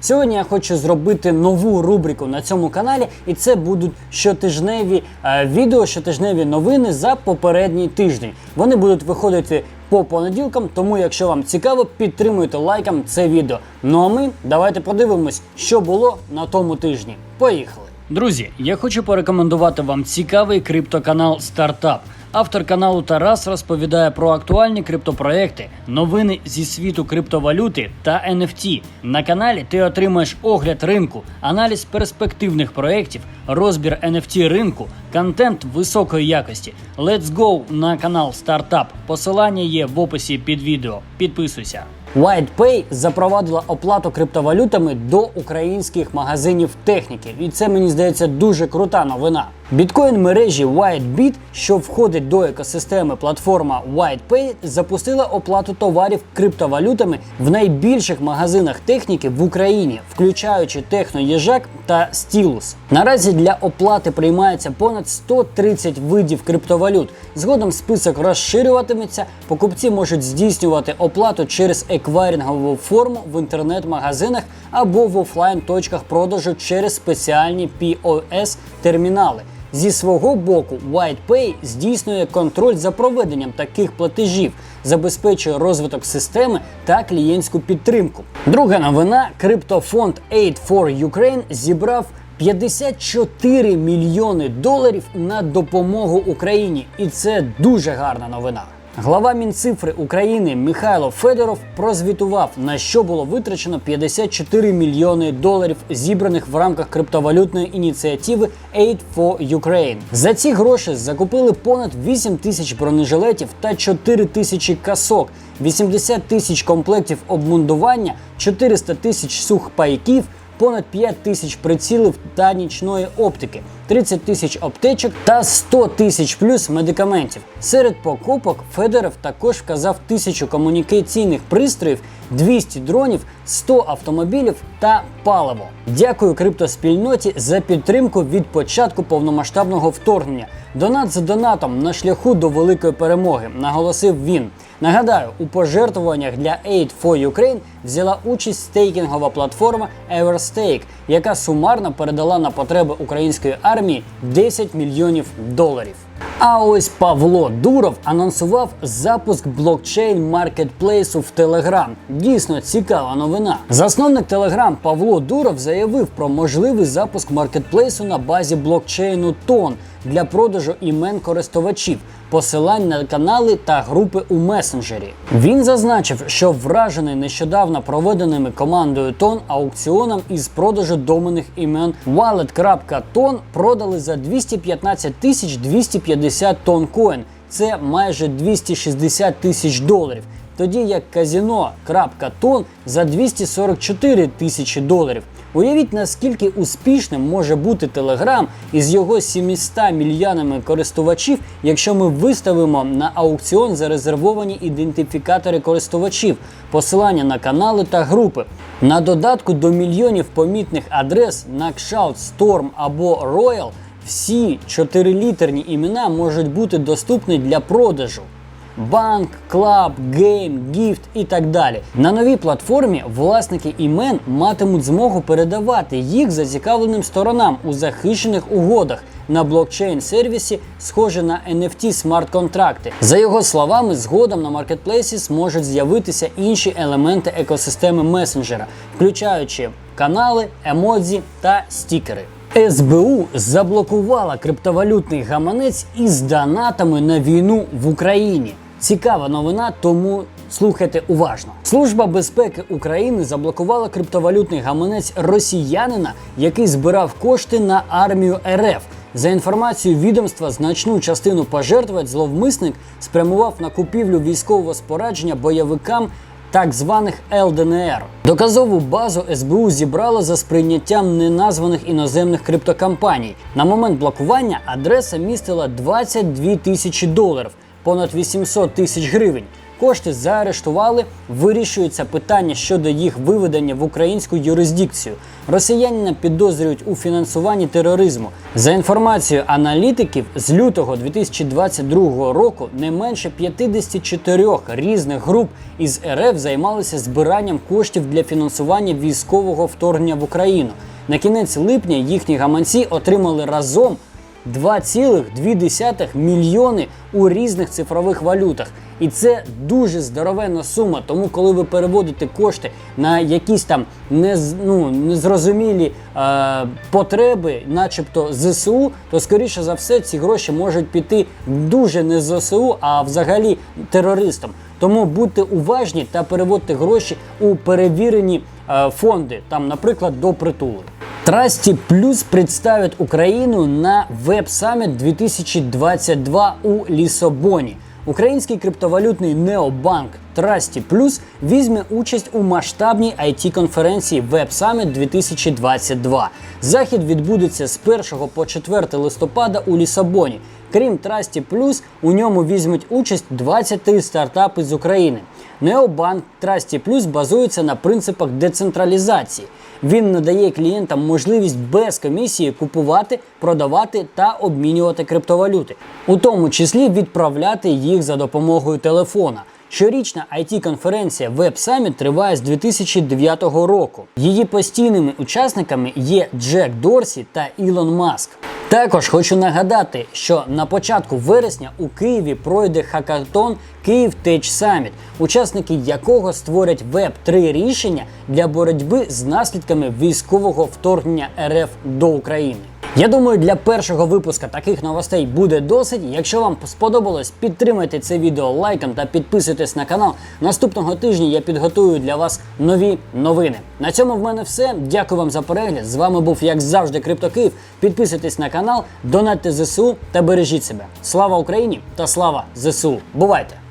Сьогодні я хочу зробити нову рубрику на цьому каналі, і це будуть щотижневі е, відео, щотижневі новини за попередній тиждень. Вони будуть виходити по понеділкам, тому якщо вам цікаво, підтримуйте лайком це відео. Ну а ми давайте подивимось, що було на тому тижні. Поїхали! Друзі, я хочу порекомендувати вам цікавий криптоканал Стартап. Автор каналу Тарас розповідає про актуальні криптопроекти, новини зі світу криптовалюти та NFT. На каналі ти отримаєш огляд ринку, аналіз перспективних проєктів, розбір NFT ринку, контент високої якості. Let's go на канал Стартап. Посилання є в описі під відео. Підписуйся. WhitePay запровадила оплату криптовалютами до українських магазинів техніки, і це мені здається дуже крута новина. Біткоін мережі WhiteBit, що входить до екосистеми платформа WhitePay, запустила оплату товарів криптовалютами в найбільших магазинах техніки в Україні, включаючи Техноєжак та Стілус. Наразі для оплати приймається понад 130 видів криптовалют. Згодом список розширюватиметься. Покупці можуть здійснювати оплату через еквайрингову форму в інтернет-магазинах або в офлайн точках продажу через спеціальні POS термінали. Зі свого боку, WhitePay здійснює контроль за проведенням таких платежів, забезпечує розвиток системи та клієнтську підтримку. Друга новина: криптофонд Aid for Ukraine зібрав 54 мільйони доларів на допомогу Україні, і це дуже гарна новина. Глава Мінцифри України Михайло Федоров прозвітував, на що було витрачено 54 мільйони доларів, зібраних в рамках криптовалютної ініціативи Aid for Ukraine. За ці гроші закупили понад 8 тисяч бронежилетів та 4 тисячі касок, 80 тисяч комплектів обмундування, 400 тисяч сухпайків, понад 5 тисяч прицілів та нічної оптики, 30 тисяч аптечок та 100 тисяч плюс медикаментів. Серед покупок Федоров також вказав тисячу комунікаційних пристроїв, 200 дронів, 100 автомобілів та паливо. Дякую криптоспільноті за підтримку від початку повномасштабного вторгнення. Донат за донатом на шляху до великої перемоги, наголосив він. Нагадаю, у пожертвуваннях для Aid for Ukraine взяла участь стейкінгова платформа Everstake, яка сумарно передала на потреби української армії 10 мільйонів доларів. А ось Павло Дуров анонсував запуск блокчейн маркетплейсу в Telegram. Дійсно цікава новина. Засновник Telegram Павло Дуров заявив про можливий запуск маркетплейсу на базі блокчейну Тон для продажу імен користувачів, посилань на канали та групи у месенджері. Він зазначив, що вражений нещодавно проведеними командою Тон аукціоном із продажу доменних імен Wallet.ton продали за 215 тисяч 250 тонн коін. Це майже 260 тисяч доларів. Тоді як казіно.тон за 244 тисячі доларів. Уявіть, наскільки успішним може бути Telegram із його 700 мільйонами користувачів, якщо ми виставимо на аукціон зарезервовані ідентифікатори користувачів, посилання на канали та групи. На додатку до мільйонів помітних адрес на кшалт Storm або Royal всі чотирилітерні імена можуть бути доступні для продажу. Банк, клаб, гейм, гіфт і так далі. На новій платформі власники імен матимуть змогу передавати їх зацікавленим сторонам у захищених угодах на блокчейн-сервісі, схоже на NFT смарт-контракти. За його словами, згодом на маркетплейсі зможуть з'явитися інші елементи екосистеми месенджера, включаючи канали, емодзі та стікери. СБУ заблокувала криптовалютний гаманець із донатами на війну в Україні. Цікава новина, тому слухайте уважно. Служба безпеки України заблокувала криптовалютний гаманець росіянина, який збирав кошти на армію РФ. За інформацією відомства, значну частину пожертвувань зловмисник спрямував на купівлю військового спорядження бойовикам так званих ЛДНР. Доказову базу СБУ зібрало за сприйняттям неназваних іноземних криптокампаній. На момент блокування адреса містила 22 тисячі доларів, понад 800 тисяч гривень. Кошти заарештували, вирішується питання щодо їх виведення в українську юрисдикцію. Росіянина підозрюють у фінансуванні тероризму. За інформацією аналітиків, з лютого 2022 року не менше 54 різних груп із РФ займалися збиранням коштів для фінансування військового вторгнення в Україну. На кінець липня їхні гаманці отримали разом 2,2 мільйони у різних цифрових валютах. І це дуже здоровенна сума. Тому, коли ви переводите кошти на якісь там нез, ну, незрозумілі е, потреби, начебто ЗСУ, то скоріше за все ці гроші можуть піти дуже не ЗСУ, а взагалі терористам. Тому будьте уважні та переводьте гроші у перевірені е, фонди, там, наприклад, до притулу. Трасті Плюс представить Україну на Summit 2022 у Лісабоні. Український криптовалютний необанк Трасті Плюс візьме участь у масштабній it конференції Web Summit 2022. Захід відбудеться з 1 по 4 листопада у Лісабоні. Крім Трасті Плюс, у ньому візьмуть участь 23 стартапи з України. Необанк Трасті Плюс базується на принципах децентралізації. Він надає клієнтам можливість без комісії купувати, продавати та обмінювати криптовалюти, у тому числі відправляти їх за допомогою телефона. Щорічна it конференція Web Summit триває з 2009 року. Її постійними учасниками є Джек Дорсі та Ілон Маск. Також хочу нагадати, що на початку вересня у Києві пройде хакатон Київ Tech Summit, учасники якого створять веб 3 рішення для боротьби з наслідками військового вторгнення РФ до України. Я думаю, для першого випуска таких новостей буде досить. Якщо вам сподобалось, підтримайте це відео лайком та підписуйтесь на канал. Наступного тижня я підготую для вас нові новини. На цьому в мене все. Дякую вам за перегляд. З вами був, як завжди, Криптокиїв. Підписуйтесь на канал, донатьте ЗСУ та бережіть себе. Слава Україні та слава ЗСУ! Бувайте!